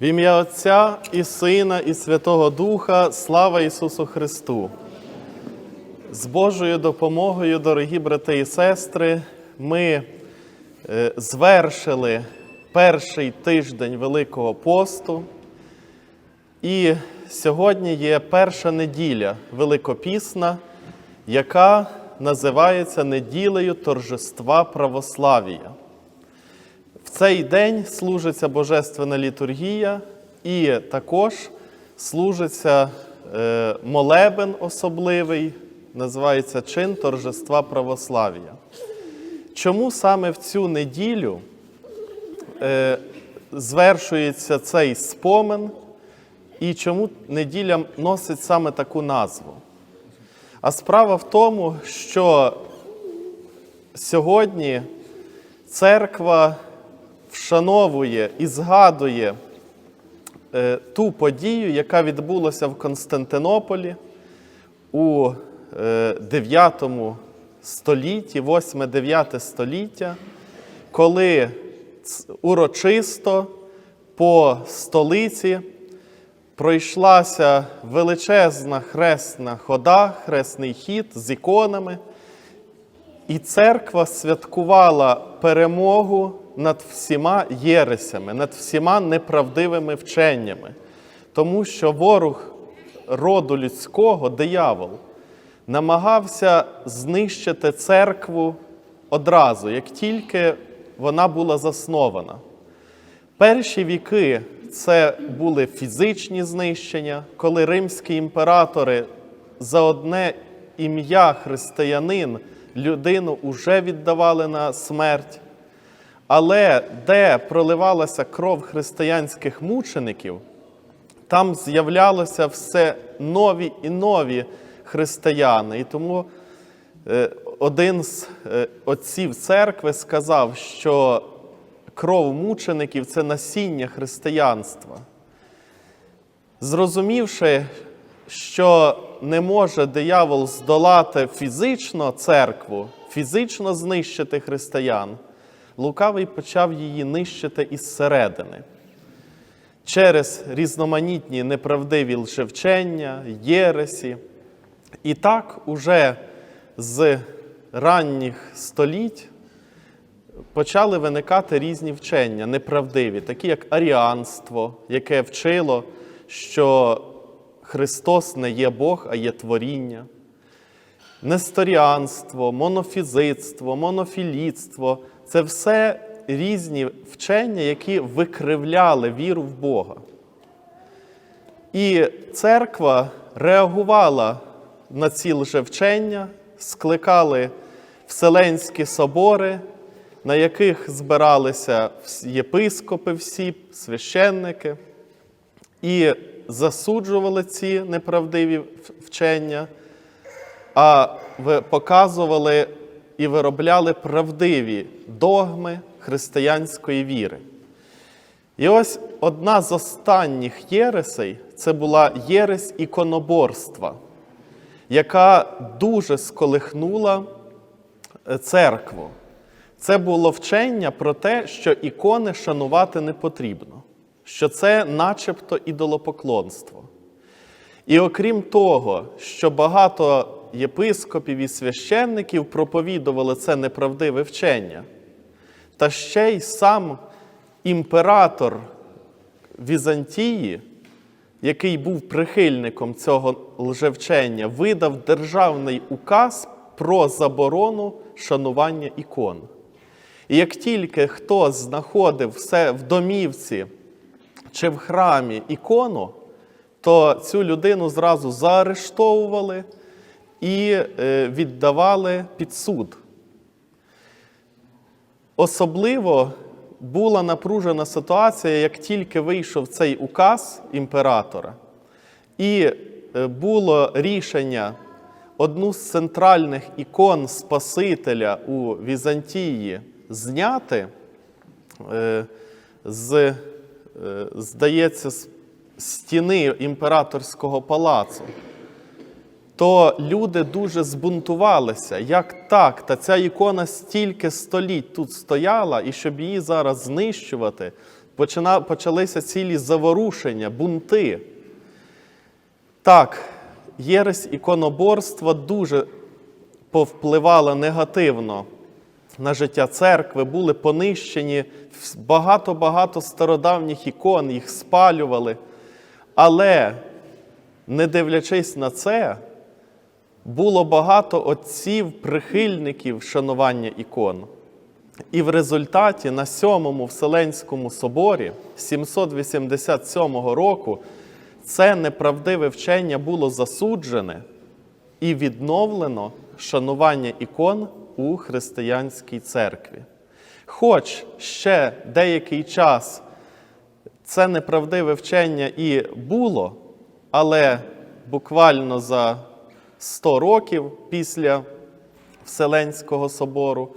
В ім'я Отця і Сина, і Святого Духа, слава Ісусу Христу. З Божою допомогою, дорогі брати і сестри, ми е, звершили перший тиждень Великого посту. І сьогодні є перша неділя Великопісна, яка називається неділею торжества православія. В цей день служиться Божественна літургія і також служиться е, молебен особливий, називається чин торжества православ'я. Чому саме в цю неділю е, звершується цей спомин і чому неділя носить саме таку назву? А справа в тому, що сьогодні церква вшановує і згадує е, ту подію, яка відбулася в Константинополі у е, 9 столітті, 8-9 століття, коли урочисто по столиці пройшлася величезна хресна хода, хресний хід з іконами. І церква святкувала перемогу над всіма єресями, над всіма неправдивими вченнями, тому що ворог роду людського, диявол, намагався знищити церкву одразу, як тільки вона була заснована. Перші віки це були фізичні знищення, коли римські імператори за одне ім'я християнин людину уже віддавали на смерть. Але де проливалася кров християнських мучеників, там з'являлося все нові і нові християни. І тому е, один з е, отців церкви сказав, що кров мучеників це насіння християнства. Зрозумівши, що не може диявол здолати фізично церкву, фізично знищити християн, лукавий почав її нищити із середини. Через різноманітні неправдиві лжевчення, єресі. І так уже з ранніх століть почали виникати різні вчення, неправдиві, такі як аріанство, яке вчило, що Христос не є Бог, а є творіння, несторіанство, монофізитство, монофілітство це все різні вчення, які викривляли віру в Бога. І церква реагувала на ці лжевчення, скликали Вселенські собори, на яких збиралися єпископи всі, священники, і засуджували ці неправдиві вчення, а показували і виробляли правдиві догми християнської віри. І ось одна з останніх єресей це була єресь іконоборства, яка дуже сколихнула е, церкву. Це було вчення про те, що ікони шанувати не потрібно, що це начебто ідолопоклонство. І окрім того, що багато єпископів і священників проповідували це неправдиве вчення, та ще й сам імператор Візантії, який був прихильником цього лжевчення, видав державний указ про заборону шанування ікон. І як тільки хтось знаходив все в домівці чи в храмі ікону, то цю людину зразу заарештовували і е, віддавали під суд. Особливо була напружена ситуація, як тільки вийшов цей указ імператора, і е, було рішення одну з центральних ікон Спасителя у Візантії зняти, е, з, е, здається, з стіни імператорського палацу, то люди дуже збунтувалися. Як так? Та ця ікона стільки століть тут стояла, і щоб її зараз знищувати, почалися цілі заворушення, бунти. Так, єресь іконоборства дуже повпливала негативно на життя церкви, були понищені багато-багато стародавніх ікон, їх спалювали. Але, не дивлячись на це, було багато отців, прихильників шанування ікон. І в результаті на Сьомому Вселенському соборі 787 року це неправдиве вчення було засуджене і відновлено шанування ікон у християнській церкві. Хоч ще деякий час це неправдиве вчення і було, але буквально за 100 років після Вселенського собору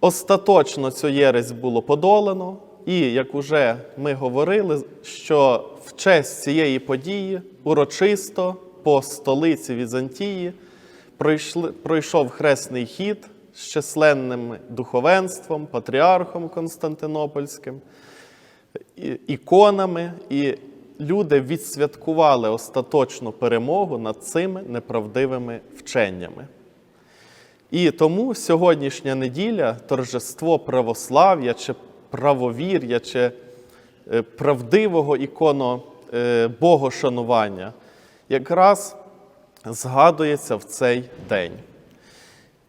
остаточно цю єресь було подолано, і, як уже ми говорили, що в честь цієї події урочисто по столиці Візантії пройшов хресний хід з численним духовенством, патріархом Константинопольським, іконами, і люди відсвяткували остаточну перемогу над цими неправдивими вченнями. І тому сьогоднішня неділя торжество православ'я чи правовір'я, чи е, правдивого іконо е, богошанування якраз згадується в цей день.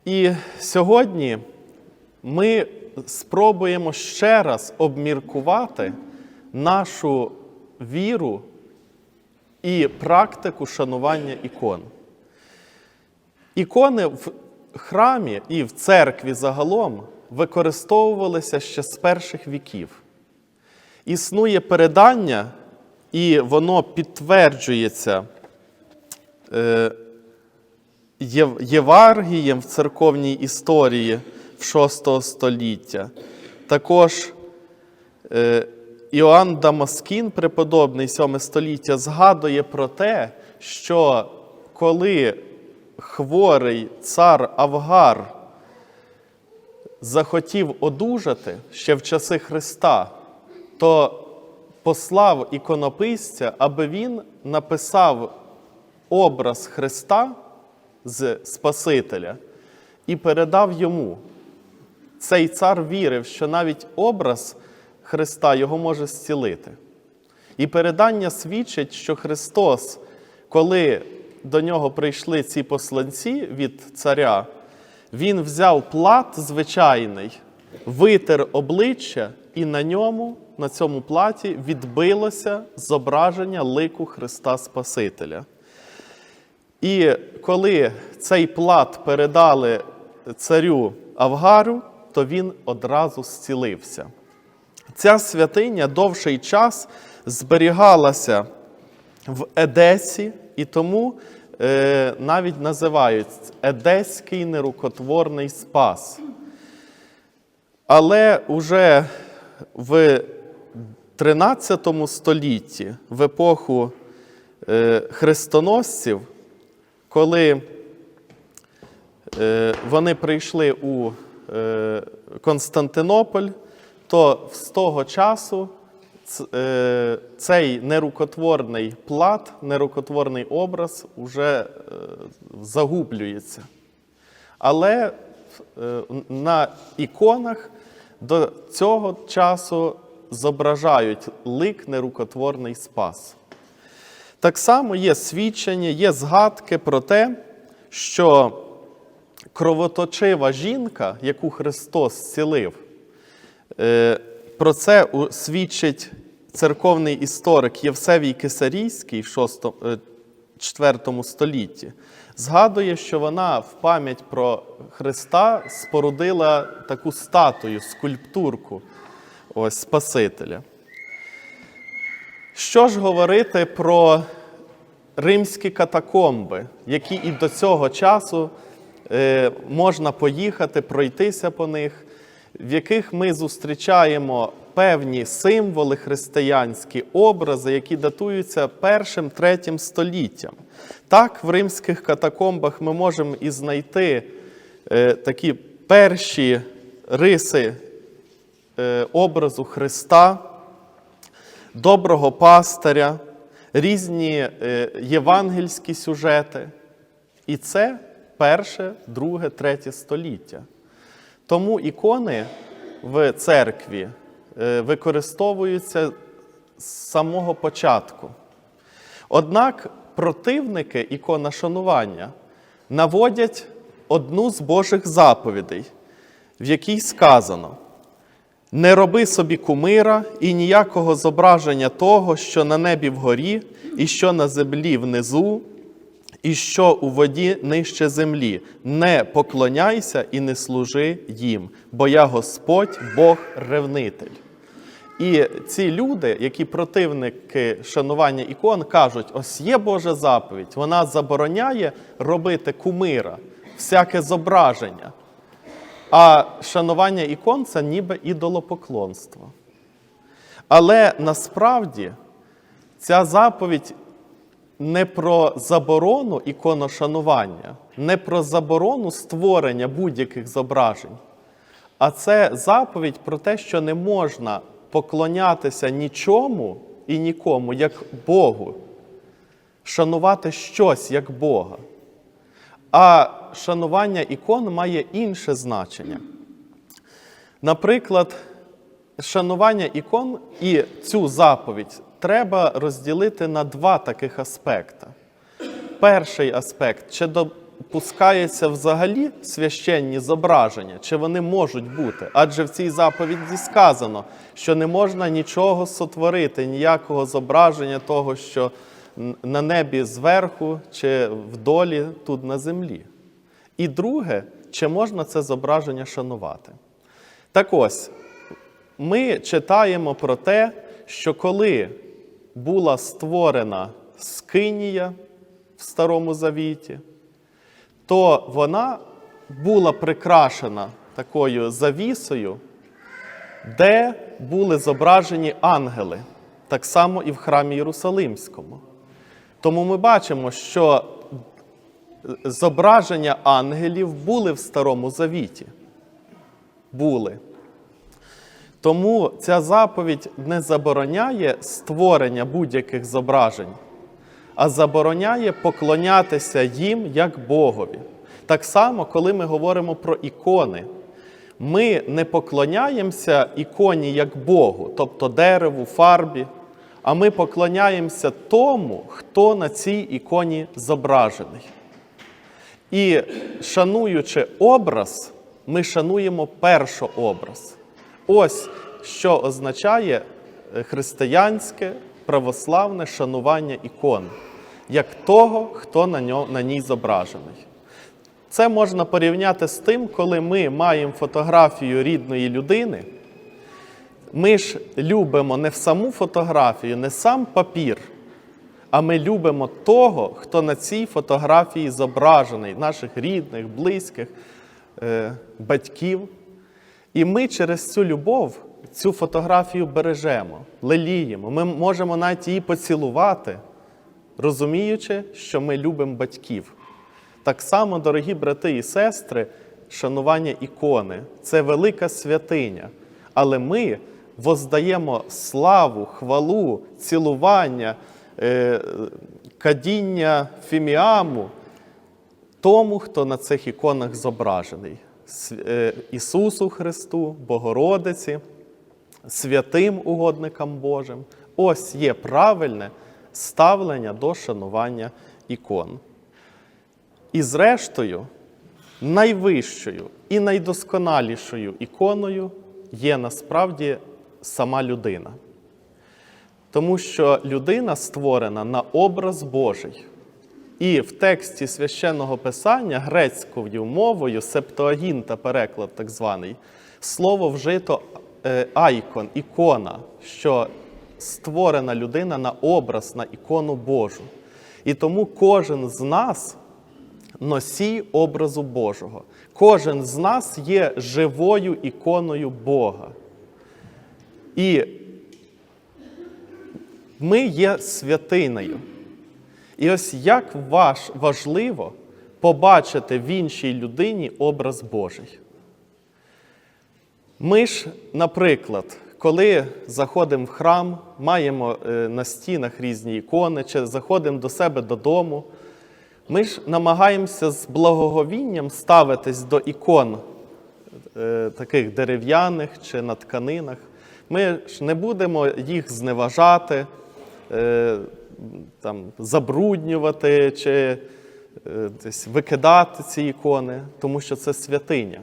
І сьогодні ми спробуємо ще раз обміркувати нашу віру і практику шанування ікон. Ікони в храмі і в церкві загалом використовувалися ще з перших віків. Існує передання, і воно підтверджується Єваргієм в церковній історії VI століття. Також е, Іоанн Дамаскін, преподобний 7 століття, згадує про те, що коли хворий цар Авгар захотів одужати ще в часи Христа, то послав іконописця, аби він написав образ Христа з Спасителя і передав йому. Цей цар вірив, що навіть образ Христа його може зцілити. І передання свідчить, що Христос, коли до нього прийшли ці посланці від царя, він взяв плат звичайний, витер обличчя, і на ньому, на цьому платі, відбилося зображення лику Христа Спасителя. І коли цей плат передали царю Авгару, то він одразу зцілився. Ця святиня довший час зберігалася в Едесі, і тому е, навіть називають Едеський нерукотворний спас. Але уже в 13 столітті, в епоху е, хрестоносців, коли е, вони прийшли у е, Константинополь, то з того часу е, цей нерукотворний плат, нерукотворний образ уже е, загублюється. Але на іконах до цього часу зображають лик нерукотворний спас. Так само є свідчення, є згадки про те, що кровоточива жінка, яку Христос зцілив, е, про це свідчить церковний історик Євсевій Кисарійський в VI, е, столітті. Згадує, що вона в пам'ять про Христа спорудила таку статую, скульптурку ось, Спасителя. Що ж говорити про римські катакомби, які і до цього часу е, можна поїхати, пройтися по них, в яких ми зустрічаємо певні символи християнські, образи, які датуються першим третім століттям. Так, в римських катакомбах ми можемо і знайти е, такі перші риси е, образу Христа, доброго пастиря, різні е, євангельські сюжети. І це перше, друге, третє століття. Тому ікони в церкві е, використовуються з самого початку. Однак противники іконошанування наводять одну з Божих заповідей, в якій сказано: не роби собі кумира і ніякого зображення того, що на небі вгорі, і що на землі внизу, і що у воді нижче землі. Не поклоняйся і не служи їм, бо я Господь, Бог ревнитель. І ці люди, які противники шанування ікон, кажуть: ось є Божа заповідь, вона забороняє робити кумира, всяке зображення. А шанування ікон це ніби ідолопоклонство. Але насправді ця заповідь не про заборону іконошанування, не про заборону створення будь-яких зображень, а це заповідь про те, що не можна поклонятися нічому і нікому, як Богу, шанувати щось як Бога. А шанування ікон має інше значення. Наприклад, шанування ікон і цю заповідь треба розділити на два таких аспекти. Перший аспект чи допускається взагалі священні зображення, чи вони можуть бути? Адже в цій заповіді сказано, що не можна нічого сотворити, ніякого зображення того, що на небі зверху чи вдолі тут на землі. І друге, чи можна це зображення шанувати? Так ось, ми читаємо про те, що коли була створена скинія в Старому Завіті, то вона була прикрашена такою завісою, де були зображені ангели, так само і в храмі Єрусалимському. Тому ми бачимо, що зображення ангелів були в Старому Завіті. Були. Тому ця заповідь не забороняє створення будь-яких зображень, а забороняє поклонятися їм як Богові. Так само, коли ми говоримо про ікони, ми не поклоняємося іконі як Богу, тобто дереву, фарбі, а ми поклоняємося тому, хто на цій іконі зображений. І шануючи образ, ми шануємо першообраз. Ось що означає християнське православне шанування ікон, як того, хто на, ньо, на ній зображений. Це можна порівняти з тим, коли ми маємо фотографію рідної людини. Ми ж любимо не в саму фотографію, не сам папір, а ми любимо того, хто на цій фотографії зображений, наших рідних, близьких, е, батьків. І ми через цю любов цю фотографію бережемо, леліємо. Ми можемо навіть її поцілувати, розуміючи, що ми любимо батьків. Так само, дорогі брати і сестри, шанування ікони це велика святиня. Але ми воздаємо славу, хвалу, цілування, кадіння фіміаму тому, хто на цих іконах зображений. Е, Ісусу Христу, Богородиці, святим угодникам Божим. Ось є правильне ставлення до шанування ікон. І зрештою, найвищою і найдосконалішою іконою є насправді сама людина. Тому що людина створена на образ Божий. І в тексті священного писання грецькою мовою, септуагінта переклад так званий, слово вжито е, айкон, ікона, що створена людина на образ, на ікону Божу. І тому кожен з нас носій образу Божого. Кожен з нас є живою іконою Бога. І ми є святинею. І ось як ваш важливо побачити в іншій людині образ Божий. Ми ж, наприклад, коли заходимо в храм, маємо е, на стінах різні ікони, чи заходимо до себе додому, ми ж намагаємося з благоговінням ставитись до ікон е, таких дерев'яних чи на тканинах. Ми ж не будемо їх зневажати, там, забруднювати чи е, десь викидати ці ікони, тому що це святиня.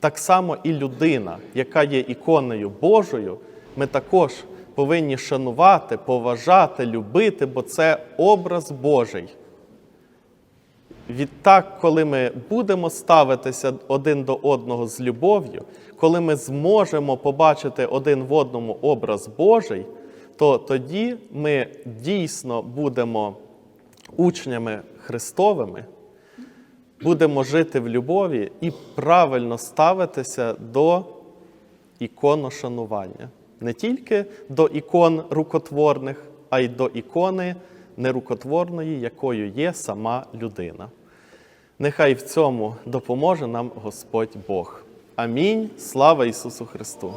Так само і людина, яка є іконою Божою, ми також повинні шанувати, поважати, любити, бо це образ Божий. Відтак, коли ми будемо ставитися один до одного з любов'ю, коли ми зможемо побачити один в одному образ Божий, то тоді ми дійсно будемо учнями Христовими, будемо жити в любові і правильно ставитися до іконошанування. Не тільки до ікон рукотворних, а й до ікони нерукотворної, якою є сама людина. Нехай в цьому допоможе нам Господь Бог. Амінь. Слава Ісусу Христу!